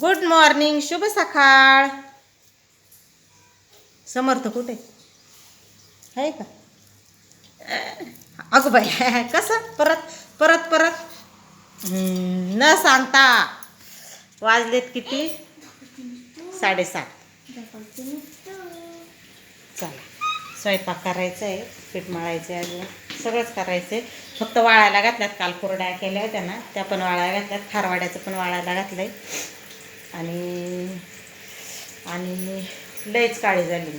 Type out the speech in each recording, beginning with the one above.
Good morning शुभ सकाळ. समर्थ कुठे? आहे का? अगं बाई कसं? परत परत परत? न सांगता. वाजलेत किती? साडेसात. चला स्वयंपाक करायचा आहे पीठ मळायचं आहे अजून. सगळंच करायचं आहे फक्त वाळायला घातल्यात काल कोरड्या केल्या होत्या ना त्या पण वाळायला घातल्यात. खारवाड्याचं पण वाळायला घातलं आहे आणि आणि लयच काळी झाली मी.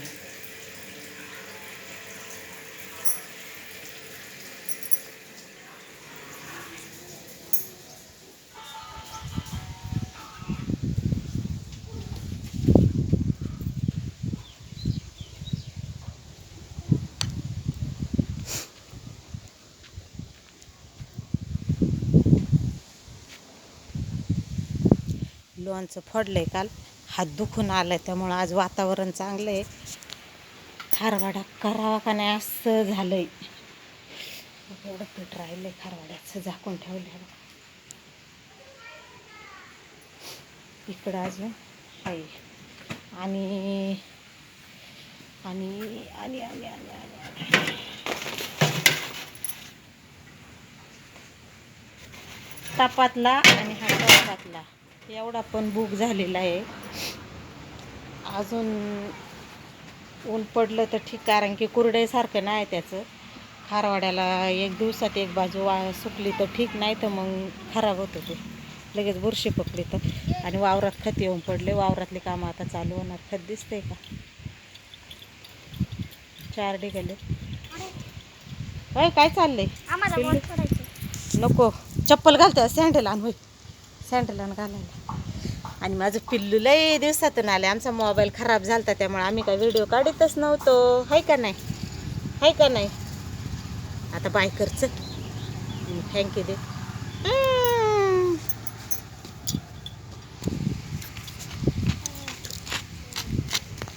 लोणचं फोडलं आहे काल. हात दुखून आलं आहे त्यामुळं आज वातावरण चांगलं आहे. खारवाडा करावा का नाही असं झालं आहे एवढं पीठ राहिलं आहे खारवाड्याचं झाकून ठेवलं इकडं अजून आहे आणि आणि आणि आणि आणि आणि तापातला आणि हा टोपातला एवढा पण बुक झालेला आहे. अजून ऊन पडलं तर ठीक कारण की कुरडईसारखं नाही त्याचं. खारवाड्याला एक दिवसात एक बाजू वा सुकली तर ठीक नाही तर मग खराब होतं ते. लगेच बुरशी पकली तर. आणि वावरात खत येऊन पडले. वावरातली कामं आता चालू होणार. खत दिसतंय का? चार होय काय चाललंय? नको. चप्पल घालते सँडल आण होय. सँडल घालायला. आणि माझं पिल्लू लय दिवसातून आले आमचा मोबाईल खराब झाला त्यामुळे आम्ही काय व्हिडिओ काढतच नव्हतो. हाय का नाही? हाय का नाही? आता बाय करचं. थँक्यू दे.